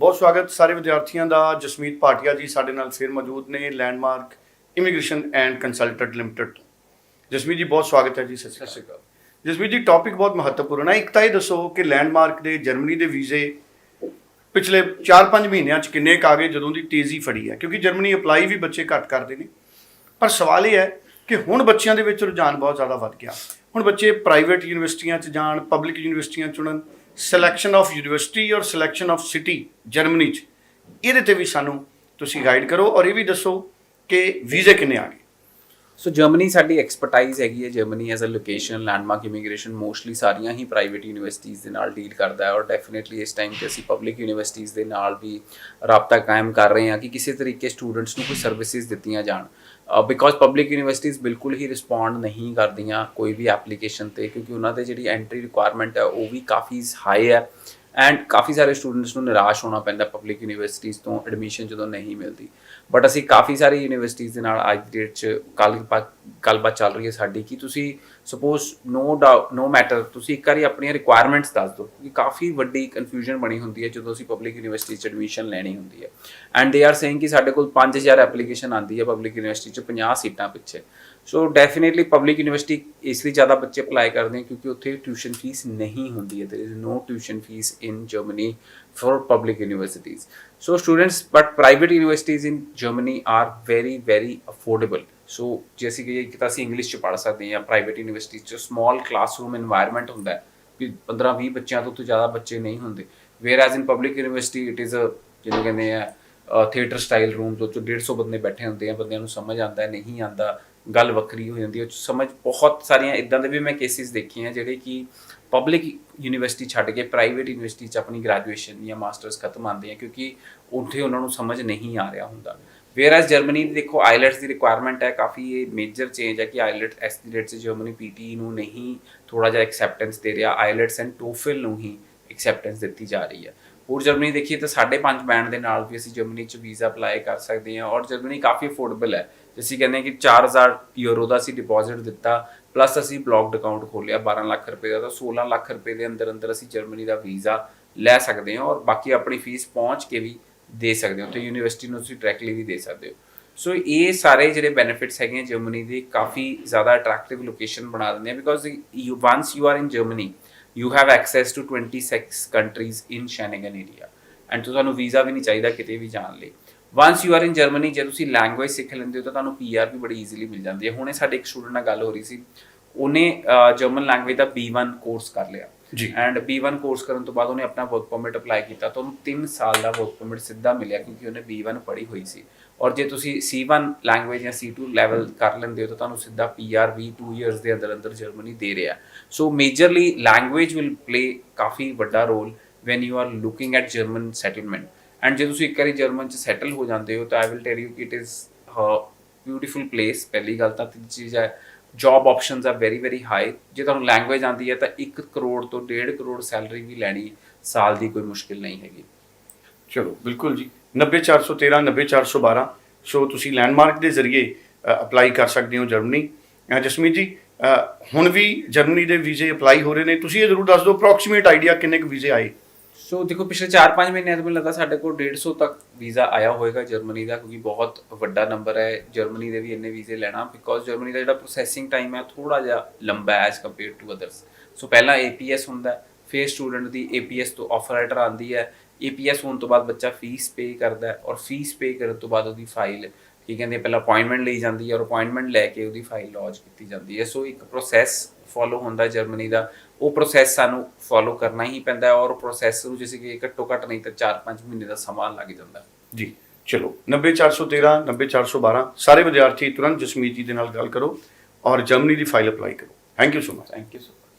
ਬਹੁਤ ਸਵਾਗਤ ਸਾਰੇ ਵਿਦਿਆਰਥੀਆਂ ਦਾ। ਜਸਮੀਤ ਭਾਟੀਆ ਜੀ ਸਾਡੇ ਨਾਲ ਫਿਰ ਮੌਜੂਦ ਨੇ Landmark Immigration and consultant limited ਤੋਂ ਜਸਮੀਤ ਜੀ ਬਹੁਤ ਸਵਾਗਤ ਹੈ ਜੀ ਸਤਿ ਸ਼੍ਰੀ ਅਕਾਲ। ਜਸਮੀਤ ਜੀ ਟੌਪਿਕ ਬਹੁਤ ਮਹੱਤਵਪੂਰਨ ਹੈ। ਇੱਕ ਤਾਂ ਇਹ ਦੱਸੋ ਕਿ ਲੈਂਡਮਾਰਕ ਦੇ ਜਰਮਨੀ ਦੇ ਵੀਜ਼ੇ ਪਿਛਲੇ 4-5 ਮਹੀਨਿਆਂ ਚ ਕਿੰਨੇ ਕੁ ਆ ਗਏ ਜਦੋਂ ਦੀ ਤੇਜ਼ੀ ਫੜੀ ਹੈ। ਕਿਉਂਕਿ ਜਰਮਨੀ ਅਪਲਾਈ ਵੀ ਬੱਚੇ ਘੱਟ ਕਰਦੇ ਨੇ। ਪਰ ਸਵਾਲ ਇਹ ਹੈ ਕਿ ਹੁਣ ਬੱਚਿਆਂ ਦੇ ਵਿੱਚ ਰੁਝਾਨ ਬਹੁਤ ਜ਼ਿਆਦਾ ਵੱਧ ਗਿਆ। ਹੁਣ ਬੱਚੇ ਪ੍ਰਾਈਵੇਟ ਯੂਨੀਵਰਸਿਟੀਆਂ 'ਚ ਜਾਣ ਪਬਲਿਕ ਯੂਨੀਵਰਸਿਟੀਆਂ ਚੁਣਨ ਸਿਲੈਕਸ਼ਨ ਆਫ ਯੂਨੀਵਰਸਿਟੀ ਔਰ ਸਿਲੈਕਸ਼ਨ ਆਫ ਸਿਟੀ ਜਰਮਨੀ 'ਚ। ਇਹਦੇ ਤੇ ਵੀ ਸਾਨੂੰ ਤੁਸੀਂ ਗਾਈਡ ਕਰੋ ਔਰ ਇਹ ਵੀ ਦੱਸੋ ਕਿ ਵੀਜ਼ੇ ਕਿੰਨੇ ਆ ਗਏ। ਸੋ ਜਰਮਨੀ ਸਾਡੀ ਐਕਸਪਰਟਾਈਜ਼ ਹੈਗੀ ਹੈ। Germany as a location Landmark Immigration mostly ਸਾਰੀਆਂ ਹੀ ਪ੍ਰਾਈਵੇਟ ਯੂਨੀਵਰਸਿਟੀਆਂ ਦੇ ਨਾਲ ਡੀਲ ਕਰਦਾ ਹੈ। ਔਰ ਡੈਫੀਨਿਟਲੀ ਇਸ ਟਾਈਮ ਤੇ ਅਸੀਂ ਪਬਲਿਕ ਯੂਨੀਵਰਸਿਟੀਆਂ ਦੇ ਨਾਲ ਵੀ ਰਾਬਤਾ ਕਾਇਮ ਕਰ ਰਹੇ ਹਾਂ ਕਿ ਕਿਸੇ ਤਰੀਕੇ ਸਟੂਡੈਂਟਸ ਨੂੰ ਕੋਈ ਸਰਵਿਸਿਜ਼ ਦਿੱਤੀਆਂ ਜਾਣ। ਬਿਕੋਜ਼ ਪਬਲਿਕ ਯੂਨੀਵਰਸਿਟੀਆਂ ਬਿਲਕੁਲ ਹੀ ਰਿਸਪੌਂਡ ਨਹੀਂ ਕਰਦੀਆਂ ਕੋਈ ਵੀ ਐਪਲੀਕੇਸ਼ਨ ਤੇ, ਕਿਉਂਕਿ ਉਹਨਾਂ ਦੇ ਜਿਹੜੀ ਐਂਟਰੀ ਰਿਕੁਆਇਰਮੈਂਟ ਹੈ ਉਹ ਵੀ ਕਾਫੀ ਹਾਈ ਹੈ। ਐਂਡ ਕਾਫੀ ਸਾਰੇ ਸਟੂਡੈਂਟਸ ਨੂੰ ਨਿਰਾਸ਼ ਹੋਣਾ ਪੈਂਦਾ ਪਬਲਿਕ ਯੂਨੀਵਰਸਿਟੀਆਂ ਤੋਂ ਐਡਮਿਸ਼ਨ ਜਦੋਂ ਨਹੀਂ ਮਿਲਦੀ। ਬਟ ਅਸੀਂ ਕਾਫੀ ਸਾਰੀ ਯੂਨੀਵਰਸਿਟੀਆਂ ਦੇ ਨਾਲ ਅੱਜ ਦੀ ਡੇਟ 'ਚ ਕੱਲ ਗੱਲਬਾਤ ਚੱਲ ਰਹੀ ਹੈ ਸਾਡੀ ਕਿ ਤੁਸੀਂ suppose no doubt no matter ਤੁਸੀਂ ਇੱਕ ਵਾਰੀ ਆਪਣੀਆਂ ਰਿਕੁਆਇਰਮੈਂਟਸ ਦੱਸ ਦਿਓ ਕਿ ਕਾਫੀ ਵੱਡੀ ਕਨਫਿਊਜ਼ਨ ਬਣੀ ਹੁੰਦੀ ਹੈ ਜਦੋਂ ਅਸੀਂ ਪਬਲਿਕ ਯੂਨੀਵਰਸਿਟੀ 'ਚ ਐਡਮਿਸ਼ਨ ਲੈਣੀ ਹੁੰਦੀ ਹੈ। ਐਂਡ ਦੇ ਆਰ ਸੇਇੰਗ ਕਿ ਸਾਡੇ ਕੋਲ 5000 ਐਪਲੀਕੇਸ਼ਨ ਆਂਦੀ ਹੈ ਪਬਲਿਕ ਯੂਨੀਵਰਸਿਟੀ 'ਚ 50 ਸੀਟਾਂ ਪਿੱਛੇ। ਸੋ ਡੈਫੀਨਿਟਲੀ ਪਬਲਿਕ ਯੂਨੀਵਰਸਿਟੀ ਇਸ ਲਈ ਜ਼ਿਆਦਾ ਬੱਚੇ ਅਪਲਾਈ ਕਰਦੇ ਹਨ ਕਿਉਂਕਿ ਉੱਥੇ ਟਿਊਸ਼ਨ ਫੀਸ ਨਹੀਂ ਹੁੰਦੀ ਹੈ। There is no tuition fees in Germany for public universities so students but private universities in Germany are very very affordable so ਜੇ ਅਸੀਂ ਕਹੀਏ ਕਿ ਤਾਂ ਅਸੀਂ ਇੰਗਲਿਸ਼ ਚ ਪੜ ਸਕਦੇ ਹਾਂ ਪ੍ਰਾਈਵੇਟ ਯੂਨੀਵਰਸਿਟੀ ਚ ਸਮਾਲ ਕਲਾਸਰੂਮ এনवायरमेंट ਹੁੰਦਾ ਹੈ ਕਿ 15 20 ਬੱਚਿਆਂ ਤੋਂ ਤੋਂ ਜ਼ਿਆਦਾ ਬੱਚੇ ਨਹੀਂ ਹੁੰਦੇ where as in public university it is a ਜਿਹਨੂੰ ਕਹਿੰਦੇ ਆ ਥੀਏਟਰ ਸਟਾਈਲ ਰੂਮ ਤੋਂ 150 ਬੰਦੇ ਬੈਠੇ ਹੁੰਦੇ ਆ ਬੰਦਿਆਂ ਨੂੰ ਸਮਝ ਆਉਂਦਾ ਨਹੀਂ ਆਉਂਦਾ ਗੱਲ ਵੱਖਰੀ ਹੋ ਜਾਂਦੀ ਹੈ ਸਮਝ ਬਹੁਤ ਸਾਰੀਆਂ ਇਦਾਂ ਦੇ ਵੀ ਮੈਂ ਕੇਸਿਸ ਦੇਖੇ ਆ ਜਿਹੜੇ ਕਿ ਪਬਲਿਕ ਯੂਨੀਵਰਸਿਟੀ ਛੱਡ ਕੇ ਪ੍ਰਾਈਵੇਟ ਯੂਨੀਵਰਸਿਟੀ 'ਚ ਆਪਣੀ ਗ੍ਰੈਜੂਏਸ਼ਨ ਜਾਂ ਮਾਸਟਰਸ ਖਤਮ ਆਉਂਦੇ ਆ ਕਿਉਂਕਿ ਉੱਥੇ ਉਹਨਾਂ ਨੂੰ ਸਮਝ ਨਹੀਂ ਆ ਰਿਹਾ ਹੁੰਦਾ ਵੇਅਰ ਐਸ ਜਰਮਨੀ ਦੀ ਦੇਖੋ ਆਈਲੈਟਸ ਦੀ ਰਿਕੁਆਇਰਮੈਂਟ ਹੈ, ਕਾਫੀ ਇਹ ਮੇਜਰ ਚੇਂਜ ਹੈ ਕਿ ਆਈਲੈਟ ਐਸ ਦੀ ਡੇਟ 'ਚ ਜਰਮਨੀ ਪੀਟੀ ਨੂੰ ਨਹੀਂ ਥੋੜਾ ਜਿਹਾ ਐਕਸੈਪਟੈਂਸ ਦੇ ਰਿਹਾ। ਆਈਲੈਟਸ ਐਂਡ ਟੋਫਲ ਨੂੰ ਹੀ ਐਕਸੈਪਟੈਂਸ ਦਿੱਤੀ ਜਾ ਰਹੀ ਹੈ। ਹੋਰ ਜਰਮਨੀ ਦੇਖੀਏ ਤਾਂ 5.5 ਬੈਂਡ ਦੇ ਨਾਲ ਵੀ ਅਸੀਂ ਜਰਮਨੀ 'ਚ ਵੀਜ਼ਾ ਅਪਲਾਈ ਕਰ ਸਕਦੇ ਹਾਂ ਔਰ ਜਰਮਨੀ ਕਾਫੀ ਅਫੋਰਡੇਬਲ ਹੈ। ਜੇ ਅਸੀਂ ਕਹਿੰਦੇ ਹਾਂ ਕਿ 4000 ਯੂਰੋ ਦਾ ਅਸੀਂ ਡਿਪੋਜ਼ਿਟ ਦਿੱਤਾ ਪਲੱਸ ਅਸੀਂ ਬਲੌਕਡ ਅਕਾਊਂਟ ਖੋਲਿਆ 12 ਲੱਖ ਰੁਪਏ ਦਾ ਤਾਂ 16 ਲੱਖ ਰੁਪਏ ਦੇ ਅੰਦਰ ਅੰਦਰ ਅਸੀਂ ਜਰਮਨੀ ਦਾ ਵੀਜ਼ਾ ਲੈ ਸਕਦੇ ਹਾਂ ਔਰ ਬਾਕੀ ਆਪਣੀ ਫੀਸ ਪਹੁੰਚ ਕੇ ਵੀ ਦੇ ਸਕਦੇ ਹੋ ਤੇ ਯੂਨੀਵਰਸਿਟੀ ਨੂੰ ਤੁਸੀਂ ਡਾਇਰੈਕਟਲੀ ਵੀ ਦੇ ਸਕਦੇ ਹੋ। ਸੋ ਇਹ ਸਾਰੇ ਜਿਹੜੇ ਬੈਨੀਫਿਟਸ ਹੈਗੇ ਆ ਜਰਮਨੀ ਦੇ ਕਾਫੀ ਜ਼ਿਆਦਾ ਅਟਰੈਕਟਿਵ ਲੋਕੇਸ਼ਨ ਬਣਾ ਦਿੰਦੇ ਆ because you once you are in Germany you have access to 26 countries in Schengen area and ਤੁਹਾਨੂੰ ਵੀਜ਼ਾ ਵੀ ਨਹੀਂ ਚਾਹੀਦਾ ਕਿਤੇ ਵੀ ਜਾਣ ਲਈ। Once you are in Germany ਜੇ ਤੁਸੀਂ ਲੈਂਗੁਏਜ ਸਿੱਖ ਲੈਂਦੇ ਹੋ ਤਾਂ ਤੁਹਾਨੂੰ ਪੀਆਰ ਵੀ ਬੜੀ ਈਜ਼ੀਲੀ ਮਿਲ ਜਾਂਦੀ ਹੈ। ਹੁਣੇ ਸਾਡੇ ਇੱਕ ਸਟੂਡੈਂਟ ਨਾਲ ਗੱਲ ਹੋ ਰਹੀ ਸੀ। ਉਹਨੇ ਜਰਮਨ ਲੈਂਗੁਏਜ ਦਾ B1 ਕੋਰਸ ਕਰ ਲਿਆ। ਜੀ। ਐਂਡ B1 ਕੋਰਸ ਕਰਨ ਤੋਂ ਬਾਅਦ ਉਹਨੇ ਆਪਣਾ ਵਰਕ ਪਰਮਿਟ ਅਪਲਾਈ ਕੀਤਾ ਤਾਂ ਉਹਨੂੰ 3 ਸਾਲ ਦਾ ਵਰਕ ਪਰਮਿਟ ਸਿੱਧਾ ਮਿਲਿਆ ਕਿਉਂਕਿ ਉਹਨੇ B1 ਪੜ੍ਹੀ ਹੋਈ ਸੀ। ਔਰ ਜੇ ਤੁਸੀਂ C1 ਲੈਂਗੁਏਜ ਜਾਂ C2 ਲੈਵਲ ਕਰ ਲੈਂਦੇ ਹੋ ਤਾਂ ਤੁਹਾਨੂੰ ਸਿੱਧਾ PR ਵੀ 2 ਇਅਰਸ ਦੇ ਅੰਦਰ ਅੰਦਰ ਜਰਮਨੀ ਦੇ ਰਿਹਾ। So majorly language will play ਕਾਫੀ ਵੱਡਾ role when you are looking at German settlement and ਜੇ ਤੁਸੀਂ ਇੱਕ ਵਾਰੀ ਜਰਮਨ ਚ ਸੈਟਲ ਹੋ ਜਾਂਦੇ ਹੋ ਤਾਂ ਆਈ ਵਿਲ ਟੈਲ ਯੂ ਕਿ ਇਟ ਇਜ਼ ਬਿਊਟੀਫੁਲ ਪਲੇਸ ਪਹਿਲੀ ਗੱਲ ਤਾਂ ਤੀਜੀ ਚੀਜ਼ ਹੈ ਜੌਬ ਆਪਸ਼ਨਸ ਆ ਵੈਰੀ ਵੈਰੀ ਹਾਈ ਜੇ ਤੁਹਾਨੂੰ ਲੈਂਗੁਏਜ ਆਉਂਦੀ ਹੈ ਤਾਂ 1 ਕਰੋੜ ਤੋਂ 1.5 ਕਰੋੜ ਸੈਲਰੀ ਵੀ ਲੈਣੀ ਸਾਲ ਦੀ ਕੋਈ ਮੁਸ਼ਕਿਲ ਨਹੀਂ ਹੈਗੀ। ਚਲੋ, ਬਿਲਕੁਲ ਜੀ। 90413 90412 ਸੋ ਤੁਸੀਂ ਲੈਂਡਮਾਰਕ ਦੇ ਜ਼ਰੀਏ ਅਪਲਾਈ ਕਰ ਸਕਦੇ ਹੋ ਜਰਮਨੀ। ਜਸਮੀਤ ਜੀ ਹੁਣ ਵੀ ਜਰਮਨੀ ਦੇ ਵੀਜ਼ੇ ਅਪਲਾਈ ਹੋ ਰਹੇ ਨੇ। ਤੁਸੀਂ ਇਹ ਜ਼ਰੂਰ ਦੱਸ ਦਿਓ ਅਪਰੋਕਸੀਮੇਟ ਆਈਡੀਆ ਕਿੰਨੇ ਕੁ ਵੀਜ਼ੇ ਆਏ? ਸੋ ਦੇਖੋ, ਪਿਛਲੇ 4-5 ਮਹੀਨਿਆਂ ਤੋਂ ਮੈਨੂੰ ਲੱਗਦਾ ਸਾਡੇ ਕੋਲ 150 ਤੱਕ ਵੀਜ਼ਾ ਆਇਆ ਹੋਵੇਗਾ ਜਰਮਨੀ ਦਾ, ਕਿਉਂਕਿ ਬਹੁਤ ਵੱਡਾ ਨੰਬਰ ਹੈ ਜਰਮਨੀ ਦੇ ਵੀ ਇੰਨੇ ਵੀਜ਼ੇ ਲੈਣਾ ਬਿਕੋਜ਼ ਜਰਮਨੀ ਦਾ ਜਿਹੜਾ ਪ੍ਰੋਸੈਸਿੰਗ ਟਾਈਮ ਹੈ ਥੋੜਾ ਜਿਹਾ ਲੰਬਾ ਹੈ as compare to others so ਪਹਿਲਾਂ APS ਹੁੰਦਾ ਫਿਰ ਸਟੂਡੈਂਟ ਦੀ APS ਤੋਂ ਆਫਰ ਲੈਟਰ ਆਉਂਦੀ ਹੈ APS ਹੋਣ ਤੋਂ ਬਾਅਦ ਬੱਚਾ ਫੀਸ ਪੇ ਕਰਦਾ ਹੈ ਔਰ ਫੀਸ ਪੇ ਕਰਨ ਤੋਂ ਬਾਅਦ ਉਹਦੀ ਫਾਈਲ ਕੀ ਕਹਿੰਦੇ ਪਹਿਲਾਂ ਅਪਾਇੰਟਮੈਂਟ ਲਈ ਜਾਂਦੀ ਹੈ ਔਰ ਅਪਾਇੰਟਮੈਂਟ ਲੈ ਕੇ ਉਹਦੀ ਫਾਈਲ ਲੌਂਚ ਕੀਤੀ ਜਾਂਦੀ ਹੈ। ਸੋ ਇੱਕ ਪ੍ਰੋਸੈਸ ਫੋਲੋ ਹੁੰਦਾ ਜਰਮਨੀ ਦਾ। ਉਹ ਪ੍ਰੋਸੈਸ ਸਾਨੂੰ ਫੋਲੋ ਕਰਨਾ ਹੀ ਪੈਂਦਾ ਹੈ ਔਰ ਪ੍ਰੋਸੈਸ ਨੂੰ ਜਿਵੇਂ ਕਿ ਘੱਟੋ ਘੱਟ ਨਹੀਂ ਤਾਂ 4-5 ਮਹੀਨੇ ਦਾ ਸਮਾਂ ਲੱਗ ਜਾਂਦਾ। ਜੀ ਚਲੋ। 90413 90412 ਸਾਰੇ ਵਿਦਿਆਰਥੀ ਤੁਰੰਤ ਜਸਮੀਤ ਜੀ ਦੇ ਨਾਲ ਗੱਲ ਕਰੋ ਔਰ ਜਰਮਨੀ ਦੀ ਫਾਈਲ ਅਪਲਾਈ ਕਰੋ। Thank you so much thank you so much